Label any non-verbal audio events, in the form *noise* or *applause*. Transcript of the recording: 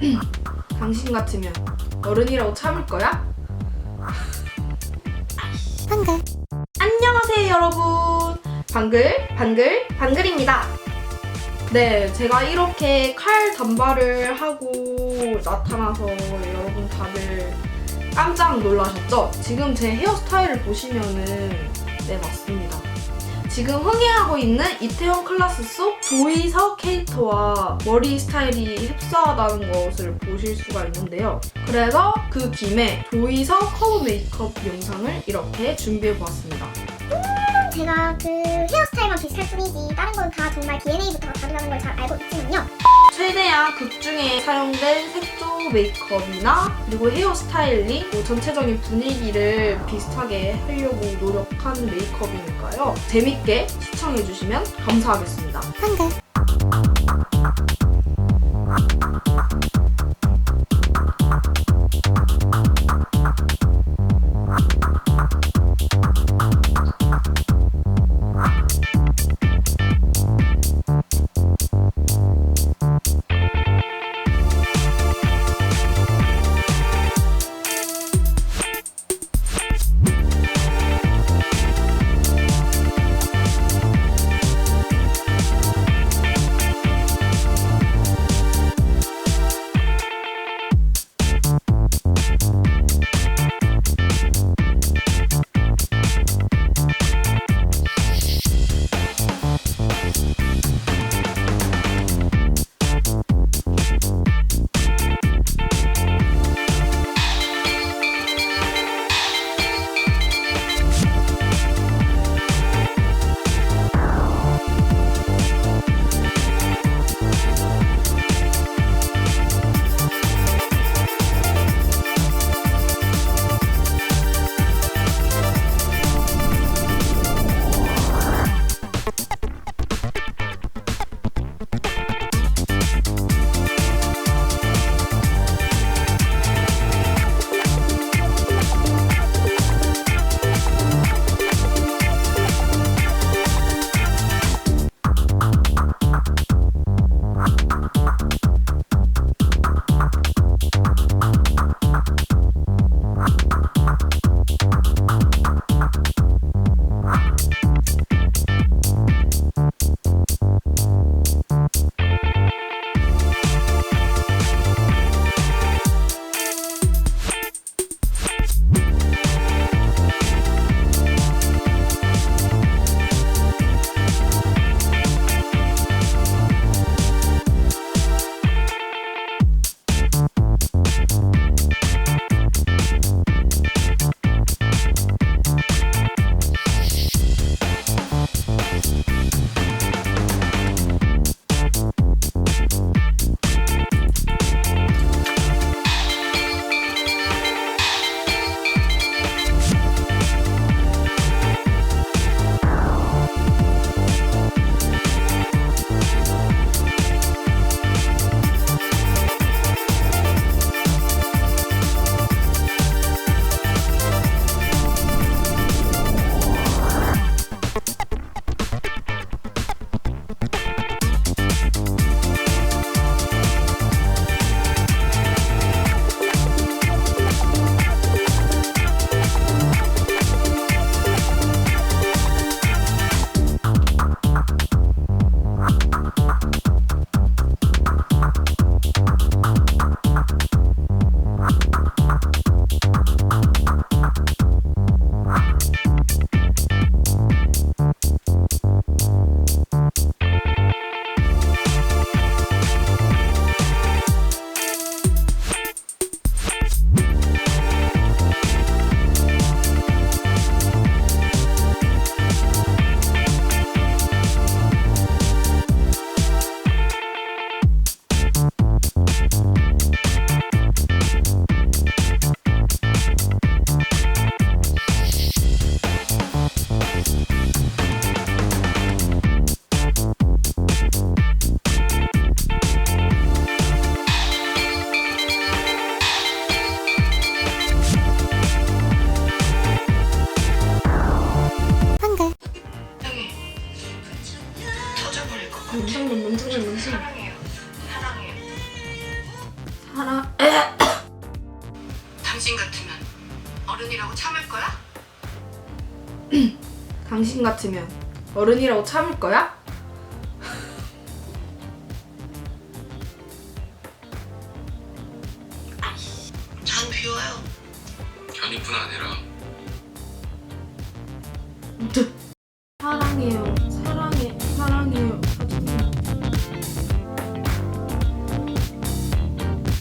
*clears throat* 당신 같으면 어른이라고 참을 거야? 방글. 안녕하세요 여러분. 방글 방글 방글입니다. 네 제가 이렇게 칼 단발을 하고 나타나서 여러분 다들 깜짝 놀라셨죠? 지금 제 헤어스타일을 보시면은 네 맞습니다 지금 흥행하고 있는 이태원 클라스 속 조이석 캐릭터와 머리 스타일이 흡사하다는 것을 보실 수가 있는데요. 그래서 그 김에 조이석 커브 메이크업 영상을 이렇게 준비해보았습니다. 제가 그 헤어스타일만 비슷할 뿐이지 다른 건 다 정말 DNA부터가 다르다는 걸 잘 알고 있지만요 최대한 극 중에 사용된 색조 메이크업이나 그리고 헤어 스타일링, 뭐 전체적인 분위기를 비슷하게 하려고 노력한 메이크업이니까요. 재밌게 시청해주시면 감사하겠습니다. 방글 하나. *coughs* 당신 같으면 어른이라고 참을 거야? *coughs* 당신 같으면 어른이라고 참을 거야? *coughs* 전 비워요. 견이뿐 아니라 사랑해요.